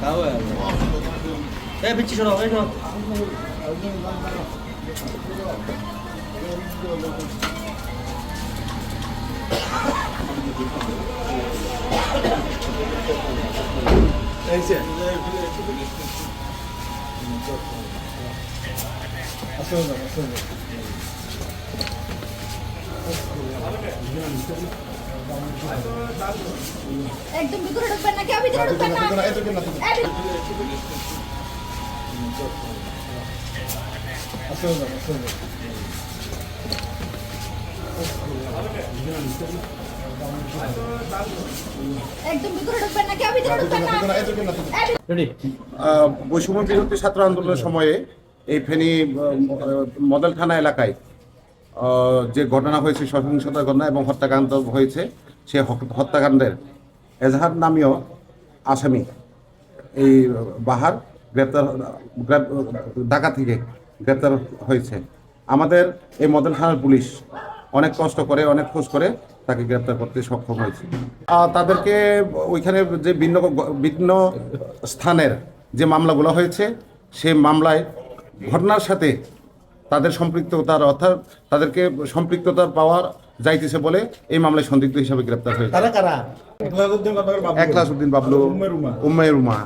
তাও এ পিচ্ছি সরো এই সরো একদম ভিতরে ঢুকবেন না কেউ ভিতরে ঢুকবেন না এই ভিতরে- একদম ভিতরে ঢুকবেন না কেউ ভিতরে ঢুকবেন না এই ভিতরে- রেডি আহ, বৈষম্য বিরোধী ছাত্র আন্দোলনের সময়ে এই ফেনী মডেল থানা এলাকায় যে ঘটনা হয়েছে, সহিংসতার ঘটনা এবং হত্যাকাণ্ড হয়েছে, সে হত্যাকাণ্ডের এজাহার নামীয় আসামি এই বাহার গ্রেপ্তার গ্রেপ- ঢাকা থেকে গ্রেপ্তার হয়েছে। আমাদের এই মদন থানার পুলিশ অনেক কষ্ট করে, অনেক খোঁজ করে তাকে গ্রেপ্তার করতে সক্ষম হয়েছে। তাদেরকে ওইখানে যে ভিন্ন ভিন্ন স্থানের যে মামলাগুলো হয়েছে, সেই মামলায় ঘটনার সাথে তাদের সম্পৃক্ততার অর্থাৎ তাদেরকে সম্পৃক্ততার পাওয়ার যাইতেছে বলে এই মামলায় সন্দিগ্ধ হিসাবে গ্রেপ্তার হয়েছে। কারা? কারা উদ্দিন বাবলু। রুমা।